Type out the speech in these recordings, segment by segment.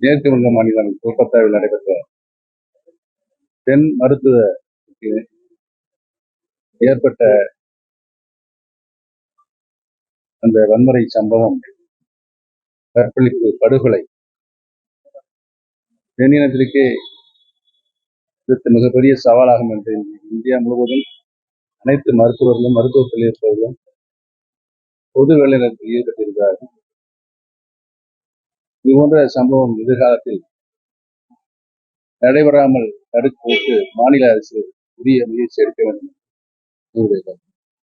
மேற்கு வங்க மாநிலம் கொல்கத்தாவில் நடைபெற்ற பெண் மருத்துவ ஏற்பட்ட அந்த வன்முறை சம்பவம் கற்பழிப்பு படுகொலை பெண்ணினத்திற்கே இது மிகப்பெரிய சவாலாகும் என்று இந்தியா முழுவதும் அனைத்து மருத்துவர்களும் மருத்துவத்தில் இருப்பவர்களும் பொது வேலைநிறுத்தத்தில் ஈடுபட்டிருக்கிறார்கள். இது போன்ற சம்பவம் எதிர்காலத்தில் நடைபெறாமல் தடுப்பதற்கு மாநில அரசு உரிய முயற்சி எடுக்க வேண்டும்.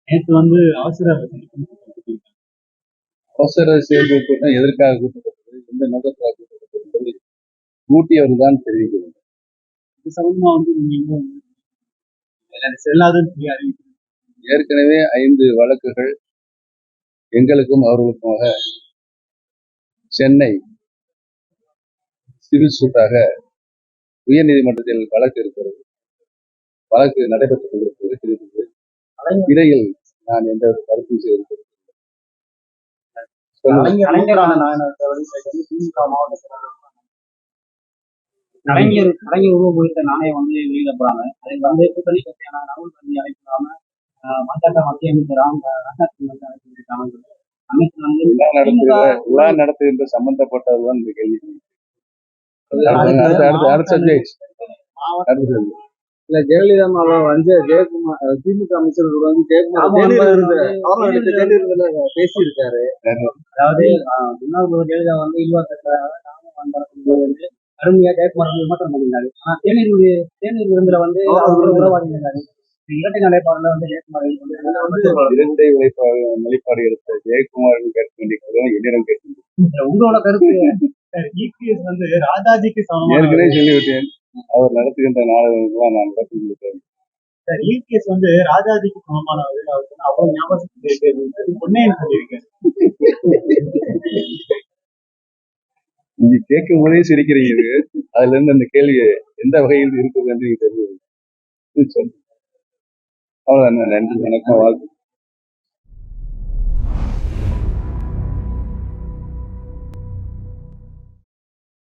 நேற்று வந்து அவசர அவசர செயல்கள் கூட்டம் எதற்காக கூட்டப்பட்டது? எந்த நோக்கத்திற்காக கூட்டப்பட்டது? என்பதை கூட்டியவர் தான் தெரிவிக்க வேண்டும் இது சம்பந்தமா வந்து நீங்க செல்லாதுன்னு சொல்லி அறிவிக்கிறீங்க. ஏற்கனவே ஐந்து வழக்குகள் எங்களுக்கும் அவர்களுக்குமாக சென்னை சிவில் சூட்டாக உயர்நீதிமன்றத்தில் வழக்கு இருக்கிறது. வழக்கு நடைபெற்றுக் கொண்டிருப்பது இருக்கிறது இடையில் நான் எந்த ஒரு கருத்தும் செய்திருக்கிறேன் கலைஞர் கலைஞர் உருவம் குறித்த நாணயம் வந்து வெளியிட போறாங்க அதில் வந்து கூட்டணி கட்சியான ராகுல் காந்தி அழைக்காம ஆஹ், பாஜக மத்திய அமைச்சர் ராம் ராஜ்நாத் சிங் வந்து அழைச்சிருக்காங்க அமைச்சர் வந்து நடத்துகின்ற சம்பந்தப்பட்டதுதான் இந்த கேள்வி. இல்ல ஜெயலலிதா அம்மாவை வந்து ஜெயக்குமார் திமுக அமைச்சர்கள் வந்து ஜெயக்குமார் பேசியிருக்காரு. அதாவது முன்னாள் முதல்வர் ஜெயலலிதா வந்து ஈழத்தக்க வந்து அருமையா ஜெயக்குமார் வந்து விமர்சனம் பண்ணியிருந்தாரு. ஆனா தேநீர் விரு- தேநீர் விருந்துல வந்து அவர் உறவாடி இருந்தாரு. இந்த இரட்டை நிலைப்பாடுல வந்து ஜெயக்குமார் வந்து இரட்டை நிலைப்பாடு நிலைப்பாடு எடுத்த ஜெயக்குமார் கேட்க வேண்டிய என்னிடம் கேட்க உங்களோட கருத்து. ராஜாஜிக்கு ஏற்கனவே சொல்லிவிட்டேன். அவர் நடத்துகின்ற நாடகங்கள்லாம் நான் நடத்துகின்றேன் இபிஎஸ் வந்து ராஜாஜிக்கு சமமானவர் வந்து அவ்வளவு ஞாபகம் பொன்னையன் சொல்லியிருக்கேன் நீங்க கேட்கும் போதே சிரிக்கிறீங்க அதுல இருந்து அந்த கேள்வி எந்த வகையில் இருக்குது என்று சொல்லு அவ்வளவுதான். நன்றி. வணக்கம். வாழ்த்து.